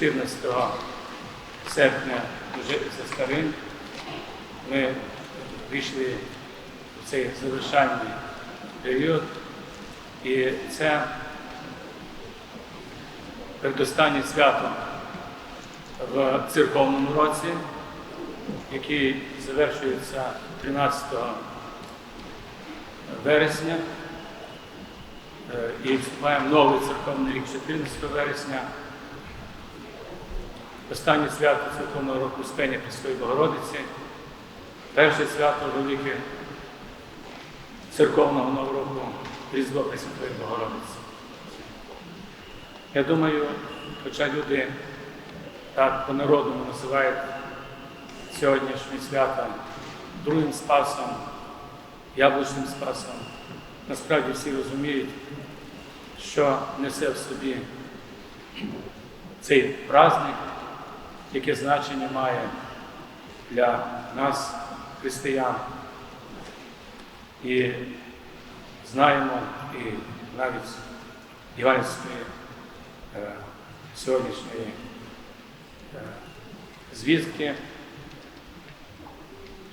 14 серпня вже за старим ми вийшли в цей завершальний період, і це передостаннє свято в церковному році, який завершується 13 вересня. Е, І вступаємо новий церковний рік 14 вересня. Останнє свято церковного року Успення Пресвятої Богородиці, перше свято велике церковного нового року Різдво Пресвятої Богородиці. Я думаю, хоча люди так по-народному називають сьогоднішнє свято другим спасом, яблучним спасом, насправді всі розуміють, що несе в собі цей праздник, яке значення має для нас, християн. І знаємо, і навіть з Іванівської е, сьогоднішньої е,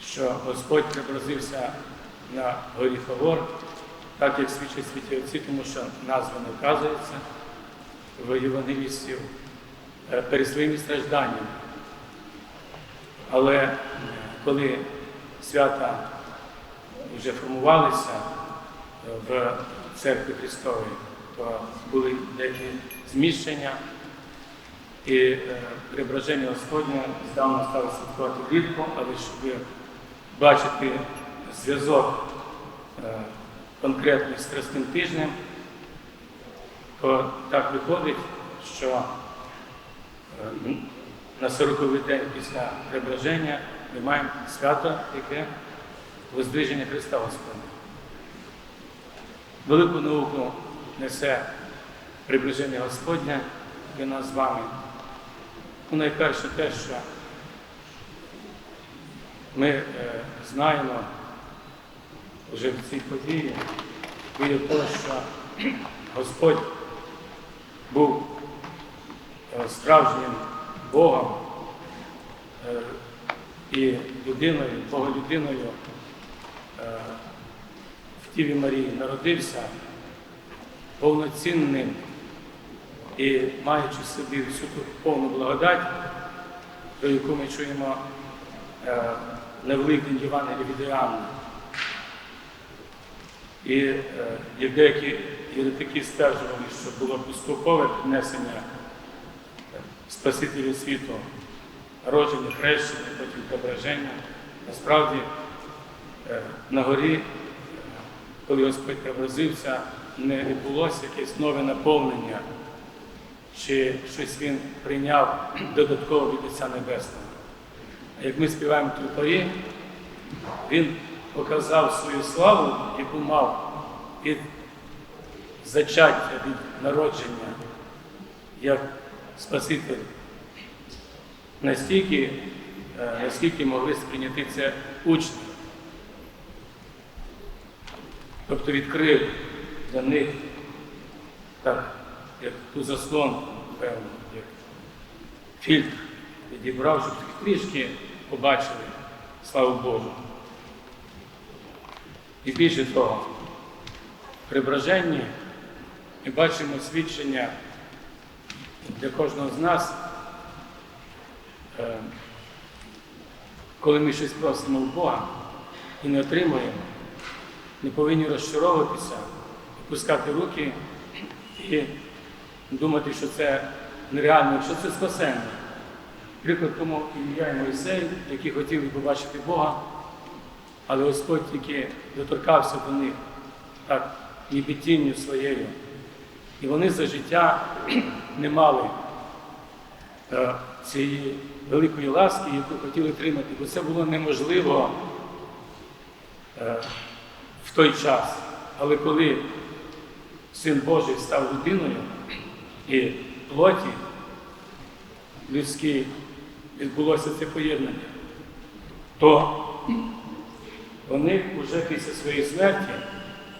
що Господь преобразився на горі Фавор, так як свідчать святі отці, тому що назва не вказується в Євангелістів перед своїми стражданнями. Але е, коли свята вже формувалися е, в церкві Христовій, то були деякі зміщення, і е, преображення Господнє здавна стало святкувати влітку, але щоб бачити зв'язок е, конкретний з Страсним тижнем, то так виходить, що е, на 40-й день після преображення ми маємо свято, яке Воздвиження Христа Господня. Велику науку несе приближення Господня для нас з вами. Ну, найперше те, що ми е, знаємо вже в цій події, виявив того, що Господь був е, справжнім Богом е, і людиною, Боголюдиною е, в Тіві Марії народився повноцінним і маючи в собі всю ту повну благодать, про яку ми чуємо е, на Великдень Євангелії від Іоанна. І е, як деякі єретики стверджували, що було поступове піднесення е, Спасителю світу, народження, хрещення, потім преображення. Насправді е, на горі, е, коли Господь преобразився, не відбулося якесь нове наповнення, чи щось він прийняв додатково від Отця Небесного. А як ми співаємо в трупорі, він показав свою славу, яку мав від зачаття, від народження, як Спаситель, настільки, е, наскільки могли сприйняти це учні. Тобто відкрив для них так, як ту заслон, певно, як фільтр відібрав, щоб трішки побачили славу Божу. І більше того, при враженні ми бачимо свідчення для кожного з нас, е, коли ми щось просимо у Бога і не отримуємо, не повинні розчаровуватися, опускати руки і думати, що це нереально, що це спасення. Приклад тому Ілля і Мойсей, які хотіли побачити Бога, але Господь тільки доторкався до них так, ніби тінню своєю. І вони за життя не мали е, цієї великої ласки, яку хотіли отримати, бо це було неможливо е, в той час. Але коли Син Божий став людиною і плоті людській відбулося це поєднання, то вони вже після своєї смерті,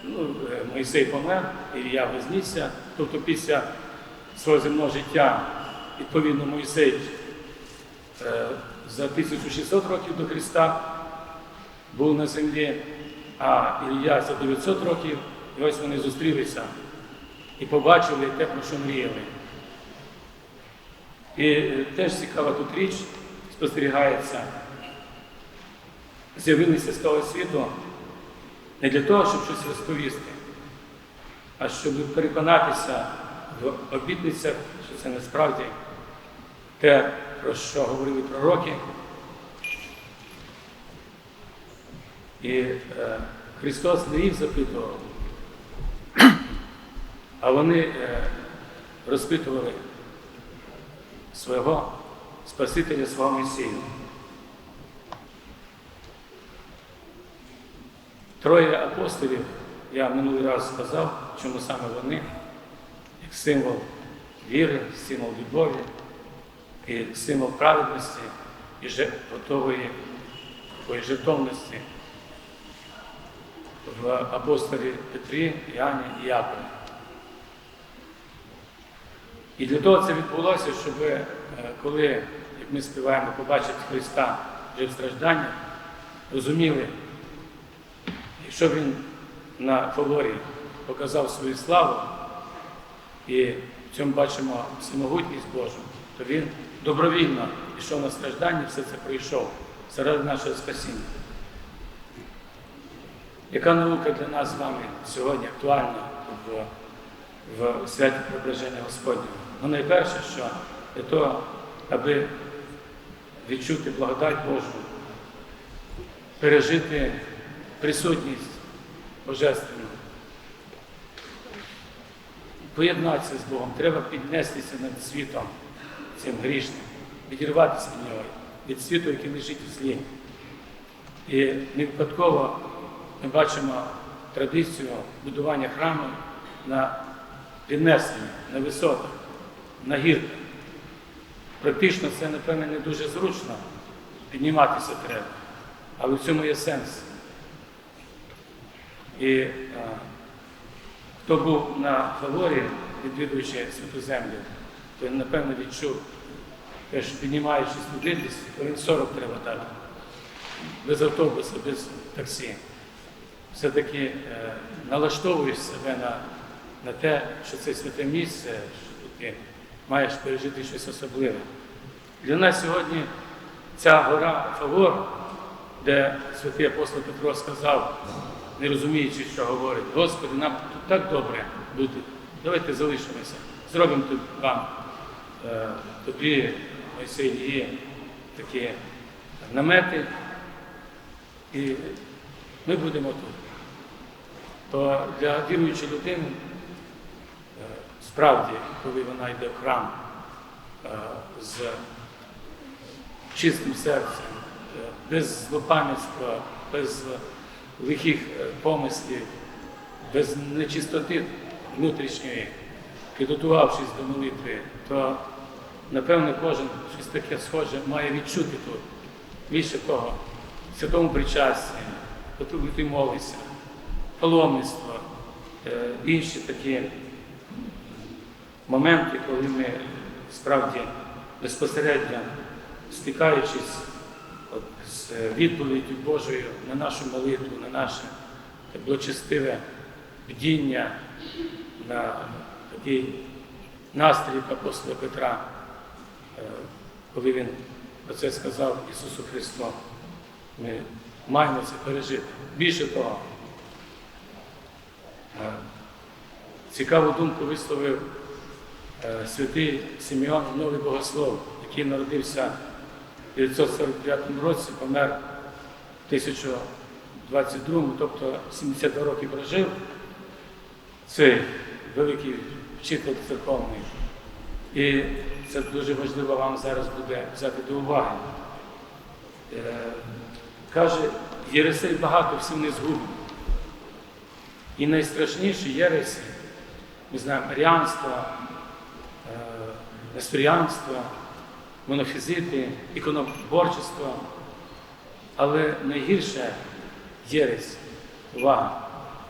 ну, е, Мойсей помер, і я вознісся, тобто після свого земного життя відповідно Мойсей е, за 1600 років до Христа був на землі, а Ілля за 900 років, і ось вони зустрілися і побачили те, про що мріяли. І е, теж цікава тут річ спостерігається. З'явилися з того світу не для того, щоб щось розповісти, а щоб переконатися в обітницях, що це насправді те, про що говорили пророки. І е, Христос не їх запитував, а вони е, розпитували свого Спасителя, свого Месію. Троє апостолів, я минулий раз сказав, чому саме вони, символ віри, символ любові і символ праведності і готової такої жертовності в апостолі Петрі, Іоанні і Якові. І для того це відбулося, щоб е, коли, як ми співаємо, побачити Христа вже в стражданнях, розуміли, якщо Він на фаворі показав свою славу, і в цьому бачимо всемогутність Божу, то Він добровільно пішов на страждання, все це пройшов заради нашого спасіння. Яка наука для нас з вами сьогодні актуальна в, в святі Преображення Господнього? Ну, найперше, що для того, аби відчути благодать Божу, пережити присутність Божественну, поєднатися з Богом, треба піднестися над світом цим грішним, відірватися від нього, від світу, який лежить у злі. І не випадково ми бачимо традицію будування храму на піднесенні, на висотах, на гірках. Практично це, напевне, не дуже зручно підніматися треба, але в цьому є сенс. І хто був на фаворі, відвідуючи святу землю, то напевно, відчув, те, піднімаючись туди десь, то 40 треба дати. Без автобуса, без таксі. Все-таки е, налаштовуєш себе на, на те, що це святе місце, що ти маєш пережити щось особливе. Для нас сьогодні ця гора Фавор, де святий апостол Петро сказав, не розуміючи, що говорить, Господи, нам так добре бути. Давайте залишимося. Зробимо тут вам, е, тобі, Мойсей, і такі намети, і ми будемо тут. То для віруючої людини е, справді, коли вона йде в храм е, з чистим серцем, без злопам'ятства, без лихих помислів, без нечистоти внутрішньої, підготувавшись до молитви, то напевне кожен щось таке схоже має відчути тут. Більше того, в святому причасті, коли ти паломництво, е, інші такі моменти, коли ми справді безпосередньо стикаючись от, з відповіддю Божою на нашу молитву, на наше благочестиве бдіння, на такий настрій апостола Петра, е, коли він про це сказав Ісусу Христу. Ми маємо це пережити. Більше того, е, цікаву думку висловив е, святий Симеон Новий Богослов, який народився в 945 році, помер в 1022, тобто 72 роки прожив. Цей великий вчитель церковний. І це дуже важливо вам зараз буде взяти до уваги. Е, Каже, єресей багато всім не згубить. І найстрашніші єресі, ми знаємо, аріанство, е, монофізити, іконоборчество. Але найгірше єресь, увага,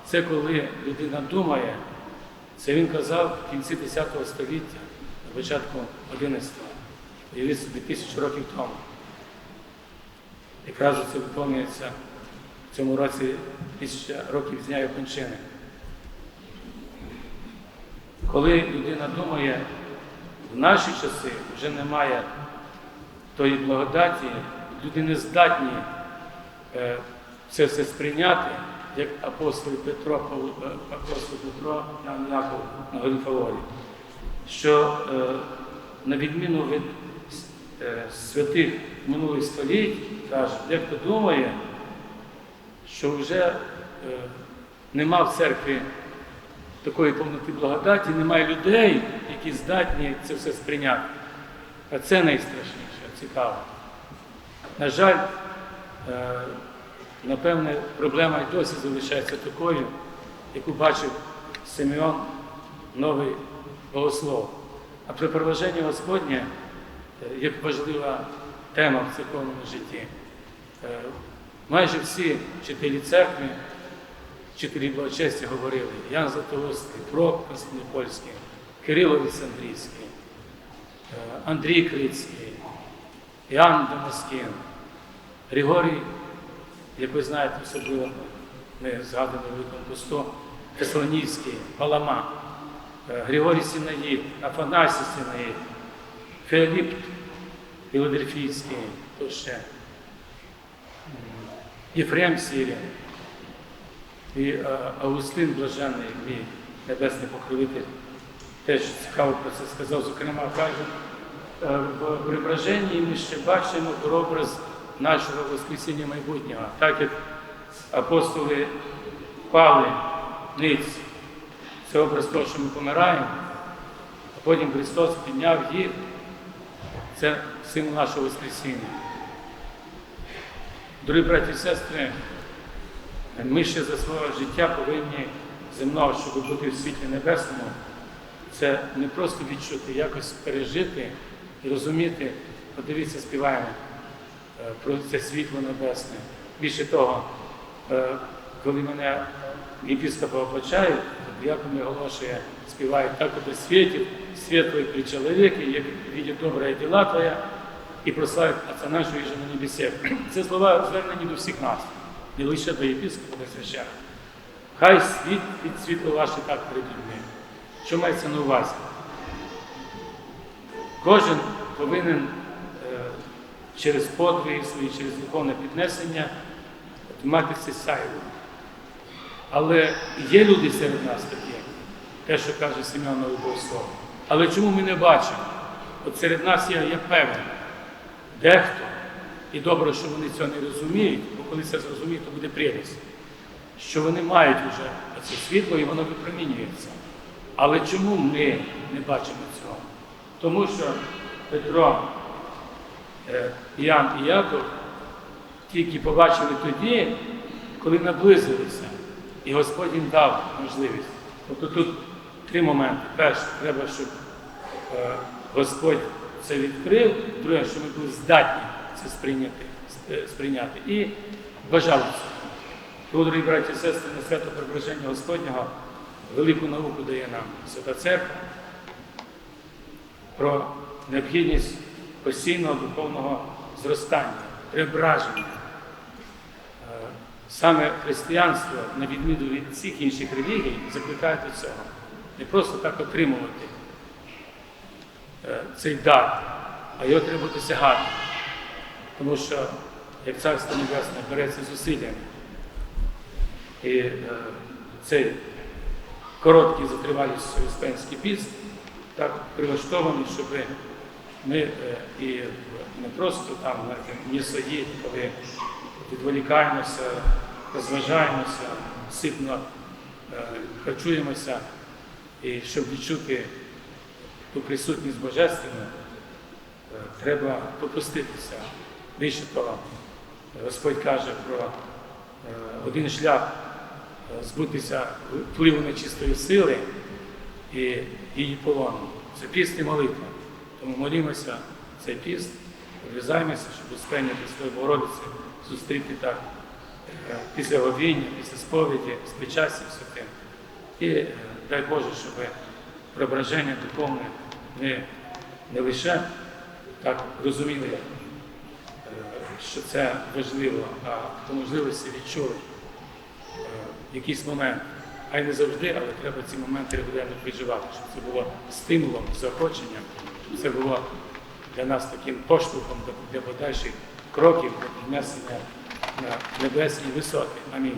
це коли людина думає, це він казав в кінці X століття, початку 11-го. Уявіть собі тисячу років тому. Якраз це виконується в цьому році тисяча років з дня його кончини. Коли людина думає, в наші часи вже немає тої благодаті, люди не здатні е, це все сприйняти, як апостол Петро, е, апостол Петро Яков на Голіфаворі, що е, на відміну від е, святих минулих століть, каже, дехто думає, що вже нема в церкві такої повноти благодаті, немає людей, які здатні це все сприйняти. А це найстрашніше, цікаво. На жаль, напевне, проблема і досі залишається такою, яку бачив Симеон, новий богослов. А при припроваження Господнє е, як важлива тема в церковному житті. Е, Майже всі вчителі церкви, вчителі благочестя говорили Ян Златоустий, Прок Константинопольський, Кирило Олександрійський, е, Андрій Крицький, Іоанн Дамаскін, Григорій, як ви знаєте, особливо ми згадаємо в Великому Посту, Теслонівський, Палама, е, Григорій Сінаїд, Афанасій Сінаїд, Феоліп Філадельфійський, то ще? Єфрем Сірін. І е, Августин Блаженний, мій небесний покровитель, теж цікаво про це сказав, зокрема, каже, е, в преображенні ми ще бачимо прообраз нашого Воскресіння майбутнього, так як апостоли пали ниць, це образ того, що ми помираємо, а потім Христос підняв їх, це символ нашого Воскресіння. Дорогі браті і сестри, ми ще за свого життя повинні земного, щоб бути в світлі небесному, це не просто відчути, якось пережити і розуміти, подивіться, співаємо про це світло небесне. Більше того, е, коли мене єпископа облачають, дякую оголошує, співає так, коли світить, світлий при чоловіки, як видить добрі діла Твоя, і прославить Отця нашого і же на небесах. Це слова звернені до всіх нас, не лише до єпископа, до священника. Хай світ від світло ваше так перед людьми. Що мається на увазі? Кожен повинен е, через подвиг свої, через духовне піднесення от, мати це сяйво. Але є люди серед нас такі, те, що каже Семен Богослов. Але чому ми не бачимо? От серед нас є, я певен, дехто, і добре, що вони цього не розуміють, бо коли це зрозуміють, то буде прелість, що вони мають вже це світло і воно випромінюється. Але чому ми не бачимо цього? Тому що Петро, Іоанн і Яков тільки побачили тоді, коли наблизилися, і Господь їм дав можливість. Тобто тут три моменти. Перше, треба, щоб е, Господь це відкрив, друге, щоб ми були здатні це сприйняти, е, сприйняти і бажали. Тому, дорогі браті і сестри, на свято Преображення Господнього велику науку дає нам Свята Церква про необхідність постійного духовного зростання, преображення. Е, Саме християнство, на відміну від всіх інших релігій, закликає до цього. Не просто так отримувати е, цей дар, а його треба досягати. Тому що, як Царство Небесне береться зусиллями, і е, цей короткий затривалістю Успенський піст так прилаштований, щоб ми е, і не просто там знаєте, місої, коли відволікаємося, розважаємося, ситно е, харчуємося, і щоб відчути ту присутність божественну, е, треба попуститися. Більше того, Господь каже про один шлях збутися впливу нечистої сили і її полону. Це піст і молитва. Тому молімося цей піст, обрізаємося, щоб успення Христової Богородиці зустріти так е, після говіння, після сповіді, з причастям святим. І е, дай Боже, щоб преображення духовне не не лише так розуміли, е, що це важливо, а по можливості відчули якийсь момент, а й не завжди, але треба ці моменти регулярно переживати, щоб це було стимулом, заохоченням, щоб це було для нас таким поштовхом для подальших кроків, для піднесення на небесні висоти. Амінь.